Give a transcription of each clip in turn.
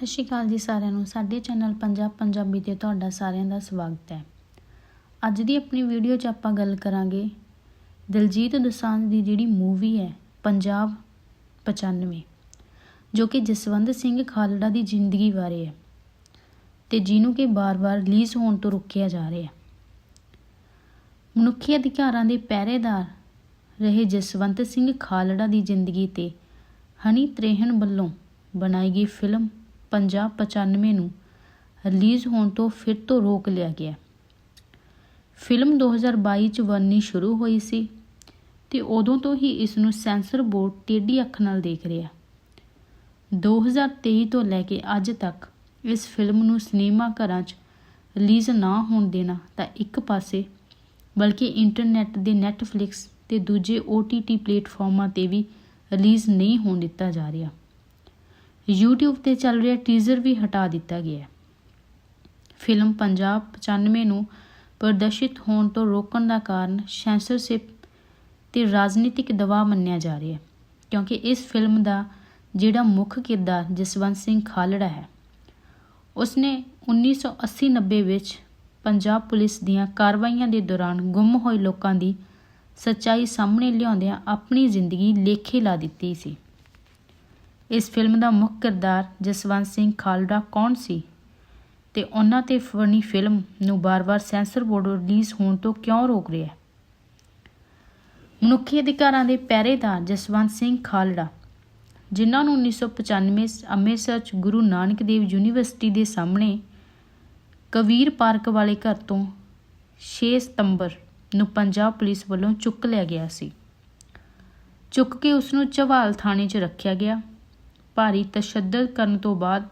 ਸਤਿ ਸ਼੍ਰੀ ਅਕਾਲ ਜੀ ਸਾਰਿਆਂ ਨੂੰ। ਸਾਡੇ ਚੈਨਲ ਪੰਜਾਬ ਪੰਜਾਬੀ ਤੇ ਤੁਹਾਡਾ ਸਾਰਿਆਂ ਦਾ ਸਵਾਗਤ ਹੈ। ਅੱਜ ਦੀ ਆਪਣੀ ਵੀਡੀਓ 'ਚ ਆਪਾਂ ਗੱਲ ਕਰਾਂਗੇ ਦਿਲਜੀਤ ਦੋਸਾਂਝ ਦੀ ਜਿਹੜੀ ਮੂਵੀ ਹੈ, ਪੰਜਾਬ 95 ਜੋ ਕਿ ਜਸਵੰਤ ਸਿੰਘ ਖਾਲੜਾ ਦੀ ਜ਼ਿੰਦਗੀ ਬਾਰੇ ਹੈ ਤੇ ਜਿਹਨੂੰ ਕਿ ਬਾਰ-ਬਾਰ ਰਿਲੀਜ਼ ਹੋਣ ਤੋਂ ਰੋਕਿਆ ਜਾ ਰਿਹਾ ਹੈ। ਮਨੁੱਖੀ ਅਧਿਕਾਰਾਂ ਦੇ ਪਹਿਰੇਦਾਰ ਰਹੇ ਜਸਵੰਤ ਸਿੰਘ ਖਾਲੜਾ ਦੀ ਜ਼ਿੰਦਗੀ ਤੇ ਹਨੀ ਤ੍ਰੇਹਨ ਵੱਲੋਂ ਬਣਾਈ ਗਈ ਫਿਲਮ ਪੰਜਾਬ 95 ਨੂੰ ਰਿਲੀਜ਼ ਹੋਣ ਤੋਂ ਫਿਰ ਤੋਂ ਰੋਕ ਲਿਆ ਗਿਆ। ਫਿਲਮ 2022 ਚ ਵਰਨੀ ਸ਼ੁਰੂ ਹੋਈ ਸੀ ਤੇ ਉਦੋਂ ਤੋਂ ਹੀ ਇਸ ਨੂੰ ਸੈਂਸਰ ਬੋਰਡ ਟੇਢੀ ਅੱਖ ਨਾਲ ਦੇਖ ਰਿਹਾ। 2023 ਤੋਂ ਲੈ ਕੇ ਅੱਜ ਤੱਕ ਇਸ ਫਿਲਮ ਨੂੰ ਸਿਨੇਮਾ ਘਰਾਂ 'ਚ ਰਿਲੀਜ਼ ਨਾ ਹੋਣ ਦੇਣਾ ਤਾਂ ਇੱਕ ਪਾਸੇ, ਬਲਕਿ ਇੰਟਰਨੈਟ ਦੇ ਨੈਟਫਲਿਕਸ ਤੇ ਦੂਜੇ OTT ਪਲੇਟਫਾਰਮਾਂ ਤੇ ਵੀ ਰਿਲੀਜ਼ ਨਹੀਂ ਹੋਣ ਦਿੱਤਾ ਜਾ ਰਿਹਾ। YouTube ਤੇ ਚੱਲ ਰਿਹਾ ਟੀਜ਼ਰ ਵੀ ਹਟਾ ਦਿੱਤਾ ਗਿਆ ਹੈ। ਫਿਲਮ ਪੰਜਾਬ 95 ਨੂੰ ਪ੍ਰਦਰਸ਼ਿਤ ਹੋਣ ਤੋਂ ਰੋਕਣ ਦਾ ਕਾਰਨ ਸੈਂਸਰਸ਼ਿਪ ਤੇ ਰਾਜਨੀਤਿਕ ਦਬਾਅ ਮੰਨਿਆ ਜਾ ਰਿਹਾ ਹੈ, ਕਿਉਂਕਿ ਇਸ ਫਿਲਮ ਦਾ ਜਿਹੜਾ ਮੁੱਖ ਕਿਰਦਾਰ ਜਸਵੰਤ ਸਿੰਘ ਖਾਲੜਾ ਹੈ, ਉਸਨੇ 1980-90 ਵਿੱਚ ਪੰਜਾਬ ਪੁਲਿਸ ਦੀਆਂ ਕਾਰਵਾਈਆਂ ਦੇ ਦੌਰਾਨ ਗੁੰਮ ਹੋਏ ਲੋਕਾਂ ਦੀ ਸੱਚਾਈ ਸਾਹਮਣੇ ਲਿਆਉਂਦਿਆਂ ਆਪਣੀ ਜ਼ਿੰਦਗੀ ਲੇਖੇ ਲਾ ਦਿੱਤੀ ਸੀ। ਇਸ ਫਿਲਮ ਦਾ ਮੁੱਖ ਕਿਰਦਾਰ ਜਸਵੰਤ ਸਿੰਘ ਖਾਲੜਾ ਕੌਣ ਸੀ? ਤੇ ਉਹਨਾਂ ਤੇ ਬਣੀ ਫਿਲਮ ਨੂੰ ਬਾਰ-ਬਾਰ ਸੈਂਸਰ ਬੋਰਡ ਰਿਲੀਜ਼ ਹੋਣ ਤੋਂ ਕਿਉਂ ਰੋਕ ਰਿਹਾ ਹੈ? ਮਨੁੱਖੀ ਅਧਿਕਾਰਾਂ ਦੇ ਪਹਿਰੇਦਾਰ ਜਸਵੰਤ ਸਿੰਘ ਖਾਲੜਾ, ਜਿਨ੍ਹਾਂ ਨੂੰ 1995 'ਚ ਅੰਮ੍ਰਿਤਸਰ 'ਚ ਗੁਰੂ ਨਾਨਕ ਦੇਵ ਯੂਨੀਵਰਸਿਟੀ ਦੇ ਸਾਹਮਣੇ ਕਬੀਰ ਪਾਰਕ ਵਾਲੇ ਘਰ ਤੋਂ 6 ਸਤੰਬਰ ਨੂੰ ਪੰਜਾਬ ਪੁਲਿਸ ਵੱਲੋਂ ਚੁੱਕ ਲਿਆ ਗਿਆ ਸੀ। ਚੁੱਕ ਕੇ ਉਸ ਨੂੰ ਚਵਾਲ ਥਾਣੇ 'ਚ ਰੱਖਿਆ ਗਿਆ। ਭਾਰੀ ਤਸ਼ੱਦਦ ਕਰਨ ਤੋਂ ਬਾਅਦ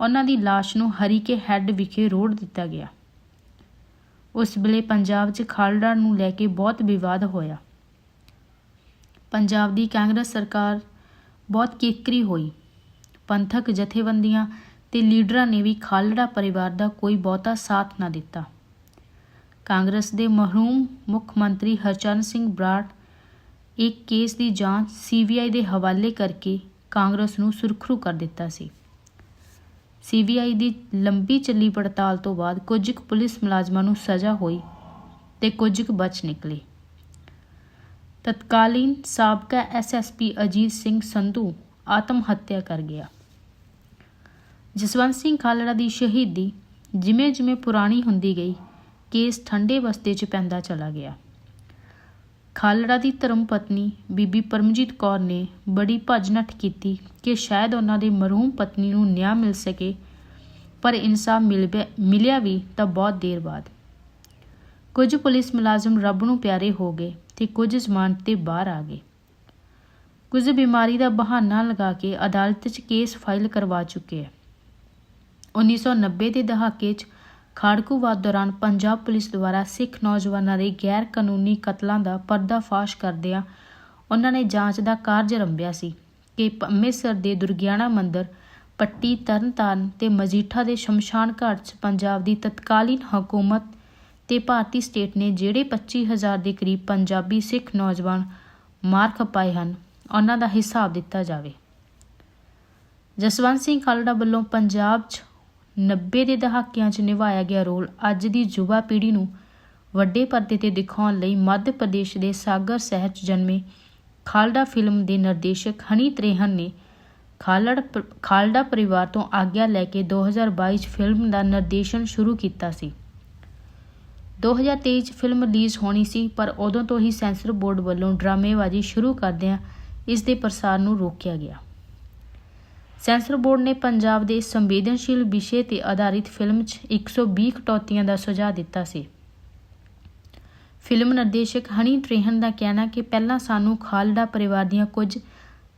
ਉਹਨਾਂ ਦੀ ਲਾਸ਼ ਨੂੰ ਹਰੀਕੇ ਹੈੱਡ ਵਿਖੇ ਰੋੜ ਦਿੱਤਾ ਗਿਆ। ਉਸ ਵੇਲੇ ਪੰਜਾਬ 'ਚ ਖਾਲੜਾ ਨੂੰ ਲੈ ਕੇ ਬਹੁਤ ਵਿਵਾਦ ਹੋਇਆ। ਪੰਜਾਬ ਦੀ ਕਾਂਗਰਸ ਸਰਕਾਰ ਬਹੁਤ ਕਿਕਰੀ ਹੋਈ। ਪੰਥਕ ਜਥੇਬੰਦੀਆਂ ਤੇ ਲੀਡਰਾਂ ਨੇ ਵੀ ਖਾਲੜਾ ਪਰਿਵਾਰ ਦਾ ਕੋਈ ਬਹੁਤਾ ਸਾਥ ਨਾ ਦਿੱਤਾ। ਕਾਂਗਰਸ ਦੇ ਮਰਹੂਮ ਮੁੱਖ ਮੰਤਰੀ ਹਰਚਰਨ ਸਿੰਘ ਬਰਾੜ, ਇੱਕ ਕੇਸ ਦੀ ਜਾਂਚ ਸੀਬੀਆਈ ਦੇ ਹਵਾਲੇ ਕਰਕੇ ਕਾਂਗਰਸ ਨੂੰ ਸੁਰਖਰੂ ਕਰ ਦਿੱਤਾ ਸੀ। ਸੀਬੀਆਈ ਦੀ ਲੰਬੀ ਚੱਲੀ ਪੜਤਾਲ ਤੋਂ ਬਾਅਦ ਕੁਝ ਕੁ ਪੁਲਿਸ ਮੁਲਾਜ਼ਮਾਂ ਨੂੰ ਸਜ਼ਾ ਹੋਈ ਤੇ ਕੁਝ ਕੁ ਬਚ ਨਿਕਲੇ। ਤਤਕਾਲੀਨ ਸਾਬਕਾ ਐਸਐਸਪੀ ਅਜੀਤ ਸਿੰਘ ਸੰਧੂ ਆਤਮ ਹੱਤਿਆ ਕਰ ਗਿਆ। ਜਸਵੰਤ ਸਿੰਘ ਖਾਲੜਾ ਦੀ ਸ਼ਹੀਦੀ ਜਿਵੇਂ-ਜਿਵੇਂ ਪੁਰਾਣੀ ਹੁੰਦੀ ਗਈ, ਕੇਸ ਠੰਡੇ ਬਸਤੇ 'ਚ ਪੈਂਦਾ ਚਲਾ ਗਿਆ। ਖਾਲੜਾ ਦੀ ਧਰਮ ਪਤਨੀ ਬੀਬੀ ਪਰਮਜੀਤ ਕੌਰ ਨੇ ਬੜੀ ਭੱਜ-ਨੱਠ ਕੀਤੀ ਕਿ ਸ਼ਾਇਦ ਉਹਨਾਂ ਦੀ ਮਰਹੂਮ ਪਤਨੀ ਨੂੰ ਨਿਆਂ ਮਿਲ ਸਕੇ, ਪਰ ਇਨਸਾਫ ਮਿਲ ਬਿਆ- ਮਿਲਿਆ ਵੀ ਤਾਂ ਬਹੁਤ ਦੇਰ ਬਾਅਦ। ਕੁਝ ਪੁਲਿਸ ਮੁਲਾਜ਼ਮ ਰੱਬ ਨੂੰ ਪਿਆਰੇ ਹੋ ਗਏ ਤੇ ਕੁਝ ਜ਼ਮਾਨਤ ਤੇ ਬਾਹਰ ਆ ਗਏ। ਕੁਝ ਬਿਮਾਰੀ ਦਾ ਬਹਾਨਾ ਲਗਾ ਕੇ ਅਦਾਲਤ 'ਚ ਕੇਸ ਫਾਈਲ ਕਰਵਾ ਚੁੱਕੇ ਹੈ 1990 ਦੇ ਦਹਾਕੇ 'ਚ ਖਾੜਕੂਵਾਦ ਦੌਰਾਨ ਪੰਜਾਬ ਪੁਲਿਸ ਦੁਆਰਾ ਸਿੱਖ ਨੌਜਵਾਨਾਂ ਦੇ ਗੈਰ ਕਾਨੂੰਨੀ ਕਤਲਾਂ ਦਾ ਪਰਦਾਫਾਸ਼ ਕਰਦਿਆਂ ਉਹਨਾਂ ਨੇ ਜਾਂਚ ਦਾ ਕਾਰਜ ਆਰੰਭਿਆ ਸੀ ਕਿ ਅੰਮ੍ਰਿਤਸਰ ਦੇ ਦੁਰਗਿਆਣਾ ਮੰਦਿਰ, ਪੱਟੀ ਤਰਨਤਾਰਨ ਤੇ ਮਜੀਠਾ ਦੇ ਸ਼ਮਸ਼ਾਨ ਘਾਟ 'ਚ ਪੰਜਾਬ ਦੀ ਤਤਕਾਲੀਨ ਹਕੂਮਤ ਤੇ ਭਾਰਤੀ ਸਟੇਟ ਨੇ ਜਿਹੜੇ 25000 ਦੇ ਕਰੀਬ ਪੰਜਾਬੀ ਸਿੱਖ ਨੌਜਵਾਨ ਮਾਰ ਖਪਾਏ ਹਨ, ਉਹਨਾਂ ਦਾ ਹਿਸਾਬ ਦਿੱਤਾ ਜਾਵੇ। ਜਸਵੰਤ ਸਿੰਘ ਖਾਲੜਾ ਵੱਲੋਂ ਪੰਜਾਬ 'ਚ 90 ਦੇ ਦਹਾਕਿਆਂ 'ਚ ਨਿਭਾਇਆ ਗਿਆ ਰੋਲ ਅੱਜ ਦੀ ਯੁਵਾ ਪੀੜ੍ਹੀ ਨੂੰ ਵੱਡੇ ਪਰਦੇ ਤੇ ਦਿਖਾਉਣ ਲਈ ਮੱਧ ਪ੍ਰਦੇਸ਼ ਦੇ ਸਾਗਰ ਸ਼ਹਿਰ 'ਚ ਜਨਮੇ ਖਾਲਡਾ ਫਿਲਮ ਦੇ ਨਿਰਦੇਸ਼ਕ ਹਨੀ ਤ੍ਰੇਹਨ ਨੇ ਖਾਲੜ ਪ- ਖਾਲੜਾ ਪਰਿਵਾਰ ਤੋਂ ਆਗਿਆ ਲੈ ਕੇ 2022 'ਚ ਫਿਲਮ ਦਾ ਨਿਰਦੇਸ਼ਨ ਸ਼ੁਰੂ ਕੀਤਾ ਸੀ। 2023 'ਚ ਫਿਲਮ ਰਿਲੀਜ਼ ਹੋਣੀ ਸੀ, ਪਰ ਉਦੋਂ ਤੋਂ ਹੀ ਸੈਂਸਰ ਬੋਰਡ ਵੱਲੋਂ ਡਰਾਮੇਬਾਜ਼ੀ ਸ਼ੁਰੂ ਕਰਦਿਆਂ ਇਸ ਦੇ ਪ੍ਰਸਾਰ ਨੂੰ ਰੋਕਿਆ ਗਿਆ। ਸੈਂਸਰ ਬੋਰਡ ਨੇ ਪੰਜਾਬ ਦੇ ਸੰਵੇਦਨਸ਼ੀਲ ਵਿਸ਼ੇ ਤੇ ਆਧਾਰਿਤ ਫਿਲਮ 'ਚ 120 ਕਟੌਤੀਆਂ ਦਾ ਸੁਝਾਅ ਦਿੱਤਾ ਸੀ। ਫਿਲਮ ਨਿਰਦੇਸ਼ਕ ਹਨੀ ਟ੍ਰੇਹਨ ਦਾ ਕਹਿਣਾ ਕਿ ਪਹਿਲਾਂ ਸਾਨੂੰ ਖਾਲੜਾ ਪਰਿਵਾਰ ਦੀਆਂ ਕੁਝ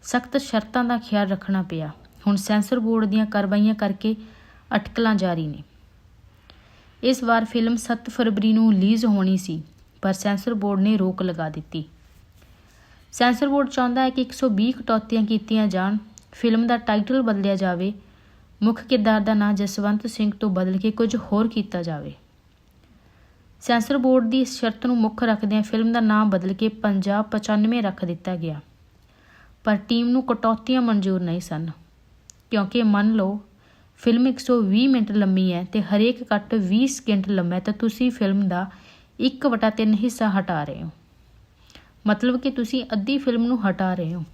ਸਖਤ ਸ਼ਰਤਾਂ ਦਾ ਖਿਆਲ ਰੱਖਣਾ ਪਿਆ। ਹੁਣ ਸੈਂਸਰ ਬੋਰਡ ਦੀਆਂ ਕਾਰਵਾਈਆਂ ਕਰਕੇ ਅਟਕਲਾਂ ਜਾਰੀ ਨੇ। ਇਸ ਵਾਰ ਫਿਲਮ 7 ਫਰਵਰੀ ਨੂੰ ਰਿਲੀਜ਼ ਹੋਣੀ ਸੀ, ਪਰ ਸੈਂਸਰ ਬੋਰਡ ਨੇ ਰੋਕ ਲਗਾ ਦਿੱਤੀ। ਸੈਂਸਰ ਬੋਰਡ ਚਾਹੁੰਦਾ ਹੈ ਕਿ 120 ਕਟੌਤੀਆਂ ਕੀਤੀਆਂ ਜਾਣ। ਫਿਲਮ ਦਾ ਟਾਈਟਲ ਬਦਲਿਆ ਜਾਵੇ, ਮੁੱਖ ਕਿਰਦਾਰ ਦਾ ਨਾਂ ਜਸਵੰਤ ਸਿੰਘ ਤੋਂ ਬਦਲ ਕੇ ਕੁਝ ਹੋਰ ਕੀਤਾ ਜਾਵੇ। ਸੈਂਸਰ ਬੋਰਡ ਦੀ ਇਸ ਸ਼ਰਤ ਨੂੰ ਮੁੱਖ ਰੱਖਦਿਆਂ ਫਿਲਮ ਦਾ ਨਾਮ ਬਦਲ ਕੇ ਪੰਜਾਬ 95 ਰੱਖ ਦਿੱਤਾ ਗਿਆ। ਪਰ ਟੀਮ ਨੂੰ ਕਟੌਤੀਆਂ ਮਨਜ਼ੂਰ ਨਹੀਂ ਸਨ, ਕਿਉਂਕਿ ਮੰਨ ਲਓ, ਫਿਲਮ 120 ਮਿੰਟ ਲੰਮੀ ਹੈ ਤੇ ਹਰੇਕ ਕੱਟ 20 ਸਕਿੰਟ ਲੰਮਾ ਹੈ ਤਾਂ ਤੁਸੀਂ ਫਿਲਮ ਦਾ 1/3 ਹਿੱਸਾ ਹਟਾ ਰਹੇ ਹੋ। ਮਤਲਬ ਕਿ ਤੁਸੀਂ ਅੱਧੀ ਫਿਲਮ ਨੂੰ ਹਟਾ ਰਹੇ ਹੋ।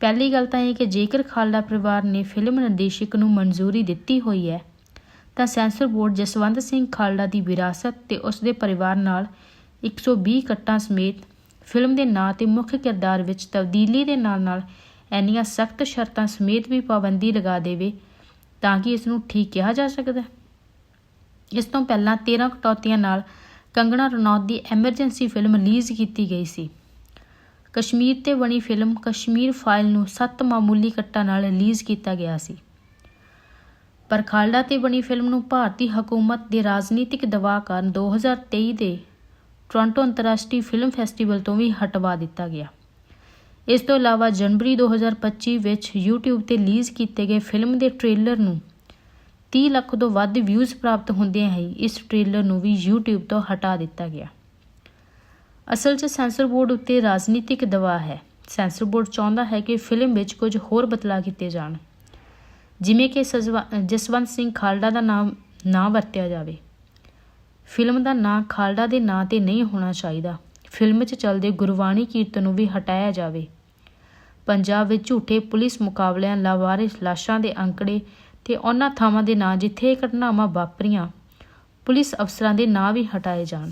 ਪਹਿਲੀ ਗੱਲ ਤਾਂ ਇਹ ਕਿ ਜੇਕਰ ਖਾਲੜਾ ਪਰਿਵਾਰ ਨੇ ਫਿਲਮ ਨਿਰਦੇਸ਼ਕ ਨੂੰ ਮਨਜ਼ੂਰੀ ਦਿੱਤੀ ਹੋਈ ਹੈ, ਤਾਂ ਸੈਂਸਰ ਬੋਰਡ ਜਸਵੰਤ ਸਿੰਘ ਖਾਲੜਾ ਦੀ ਵਿਰਾਸਤ ਤੇ ਉਸ ਦੇ ਪਰਿਵਾਰ ਨਾਲ 120 ਕੱਟਾਂ ਸਮੇਤ ਫਿਲਮ ਦੇ ਨਾਂ ਤੇ ਮੁੱਖ ਕਿਰਦਾਰ ਵਿੱਚ ਤਬਦੀਲੀ ਦੇ ਨਾਲ ਨਾਲ ਇੰਨੀਆਂ ਸਖਤ ਸ਼ਰਤਾਂ ਸਮੇਤ ਵੀ ਪਾਬੰਦੀ ਲਗਾ ਦੇਵੇ, ਤਾਂ ਕਿ ਇਸ ਨੂੰ ਠੀਕ ਕਿਹਾ ਜਾ ਸਕਦਾ ਹੈ। ਇਸ ਤੋਂ ਪਹਿਲਾਂ 13 ਕਟੌਤੀਆਂ ਨਾਲ ਕੰਗਣਾ ਰਣੌਤ ਦੀ ਐਮਰਜੈਂਸੀ ਫਿਲਮ ਰਿਲੀਜ਼ ਕੀਤੀ ਗਈ ਸੀ ਕਸ਼ਮੀਰ ਤੇ ਬਣੀ ਫਿਲਮ ਕਸ਼ਮੀਰ ਫਾਈਲ ਨੂੰ 7 ਮਾਮੂਲੀ ਕੱਟਾਂ ਨਾਲ ਰਿਲੀਜ਼ ਕੀਤਾ ਗਿਆ ਸੀ। ਪਰ ਖਾਲੜਾ ਤੇ ਬਣੀ ਫਿਲਮ ਨੂੰ ਭਾਰਤੀ ਹਕੂਮਤ ਦੇ ਰਾਜਨੀਤਿਕ ਦਬਾਅ ਕਾਰਨ 2023 ਦੇ ਟੋਰਾਂਟੋ ਅੰਤਰਰਾਸ਼ਟਰੀ ਫਿਲਮ ਫੈਸਟੀਵਲ ਤੋਂ ਵੀ ਹਟਵਾ ਦਿੱਤਾ ਗਿਆ। ਇਸ ਤੋਂ ਇਲਾਵਾ ਜਨਵਰੀ 2025 ਵਿੱਚ YouTube ਤੇ ਰਿਲੀਜ਼ ਕੀਤੇ ਗਏ ਫਿਲਮ ਦੇ ਟ੍ਰੇਲਰ ਨੂੰ 30 ਲੱਖ ਤੋਂ ਵੱਧ ਵਿਊਜ਼ ਪ੍ਰਾਪਤ ਹੁੰਦਿਆਂ ਹੀ ਇਸ ਟ੍ਰੇਲਰ ਨੂੰ ਵੀ YouTube ਤੋਂ ਹਟਾ ਦਿੱਤਾ ਗਿਆ। ਅਸਲ 'ਚ ਸੈਂਸਰ ਬੋਰਡ ਉੱਤੇ ਰਾਜਨੀਤਿਕ ਦਬਾਅ ਹੈ। ਸੈਂਸਰ ਬੋਰਡ ਚਾਹੁੰਦਾ ਹੈ ਕਿ ਫਿਲਮ ਵਿੱਚ ਕੁਝ ਹੋਰ ਬਦਲਾਅ ਕੀਤੇ ਜਾਣ। ਜਿਵੇਂ ਕਿ ਸਜਵਾ- ਜਸਵੰਤ ਸਿੰਘ ਖਾਲੜਾ ਦਾ ਨਾਮ ਨਾ ਵਰਤਿਆ ਜਾਵੇ। ਫਿਲਮ ਦਾ ਨਾਂ ਖਾਲੜਾ ਦੇ ਨਾਂ ਤੇ ਨਹੀਂ ਹੋਣਾ ਚਾਹੀਦਾ। ਫਿਲਮ 'ਚ ਚੱਲਦੇ ਗੁਰਬਾਣੀ ਕੀਰਤਨ ਨੂੰ ਵੀ ਹਟਾਇਆ ਜਾਵੇ। ਪੰਜਾਬ ਵਿੱਚ ਝੂਠੇ ਪੁਲਿਸ ਮੁਕਾਬਲਿਆਂ, ਲਾਵਾਰਿਸ ਲਾਸ਼ਾਂ ਦੇ ਅੰਕੜੇ ਤੇ ਉਹਨਾਂ ਥਾਵਾਂ ਦੇ ਨਾਂ ਜਿੱਥੇ ਇਹ ਘਟਨਾਵਾਂ ਵਾਪਰੀਆਂ, ਪੁਲਿਸ ਅਫਸਰਾਂ ਦੇ ਨਾਂ ਵੀ ਹਟਾਏ ਜਾਣ।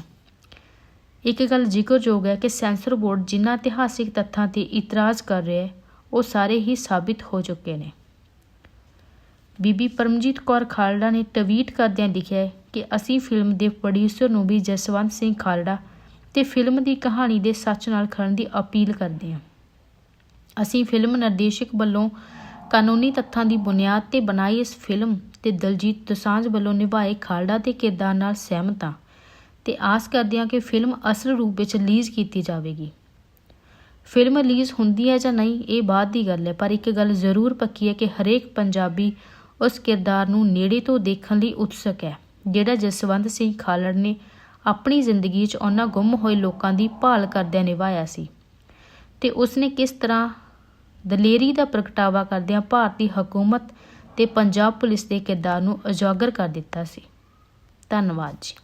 ਇੱਕ ਗੱਲ ਜ਼ਿਕਰਯੋਗ ਹੈ ਕਿ ਸੈਂਸਰ ਬੋਰਡ ਜਿਨ੍ਹਾਂ ਇਤਿਹਾਸਿਕ ਤੱਥਾਂ ਤੇ ਇਤਰਾਜ਼ ਕਰ ਰਿਹਾ ਹੈ, ਉਹ ਸਾਰੇ ਹੀ ਸਾਬਿਤ ਹੋ ਚੁੱਕੇ ਨੇ। ਬੀਬੀ ਪਰਮਜੀਤ ਕੌਰ ਖਾਲੜਾ ਨੇ ਟਵੀਟ ਕਰਦਿਆਂ ਲਿਖਿਆ ਕਿ ਅਸੀਂ ਫਿਲਮ ਦੇ ਪ੍ਰੋਡਿਊਸਰ ਨੂੰ ਵੀ ਜਸਵੰਤ ਸਿੰਘ ਖਾਲੜਾ ਤੇ ਫਿਲਮ ਦੀ ਕਹਾਣੀ ਦੇ ਸੱਚ ਨਾਲ ਖੜਨ ਦੀ ਅਪੀਲ ਕਰਦੇ ਹਾਂ। ਅਸੀਂ ਫਿਲਮ ਨਿਰਦੇਸ਼ਕ ਵੱਲੋਂ ਕਾਨੂੰਨੀ ਤੱਥਾਂ ਦੀ ਬੁਨਿਆਦ ਤੇ ਬਣਾਈ ਇਸ ਫਿਲਮ ਤੇ ਦਲਜੀਤ ਦੋਸਾਂਝ ਵੱਲੋਂ ਨਿਭਾਏ ਖਾਲੜਾ ਦੇ ਕਿਰਦਾਰ ਨਾਲ ਸਹਿਮਤ ਹਾਂ। ਤੇ ਆਸ ਕਰਦੇ ਹਾਂ ਕਿ ਫਿਲਮ ਅਸਲ ਰੂਪ ਵਿੱਚ ਰਿਲੀਜ਼ ਕੀਤੀ ਜਾਵੇਗੀ। ਫਿਲਮ ਰਿਲੀਜ਼ ਹੁੰਦੀ ਹੈ ਜਾਂ ਨਹੀਂ, ਇਹ ਬਾਅਦ ਦੀ ਗੱਲ ਹੈ, ਪਰ ਇੱਕ ਗੱਲ ਜ਼ਰੂਰ ਪੱਕੀ ਹੈ ਕਿ ਹਰੇਕ ਪੰਜਾਬੀ ਉਸ ਕਿਰਦਾਰ ਨੂੰ ਨੇੜੇ ਤੋਂ ਦੇਖਣ ਲਈ ਉਤਸੁਕ ਹੈ, ਜਿਹੜਾ ਜਸਵੰਤ ਸਿੰਘ ਖਾਲੜ ਨੇ ਆਪਣੀ ਜ਼ਿੰਦਗੀ 'ਚ ਉਹਨਾਂ ਗੁੰਮ ਹੋਏ ਲੋਕਾਂ ਦੀ ਭਾਲ ਕਰਦਿਆਂ ਨਿਭਾਇਆ ਸੀ। ਤੇ ਉਸਨੇ ਕਿਸ ਤਰ੍ਹਾਂ ਦਲੇਰੀ ਦਾ ਪ੍ਰਗਟਾਵਾ ਕਰਦਿਆਂ ਭਾਰਤੀ ਹਕੂਮਤ ਤੇ ਪੰਜਾਬ ਪੁਲਿਸ ਦੇ ਕਿਰਦਾਰ ਨੂੰ ਉਜਾਗਰ ਕਰ ਦਿੱਤਾ ਸੀ। ਧੰਨਵਾਦ ਜੀ।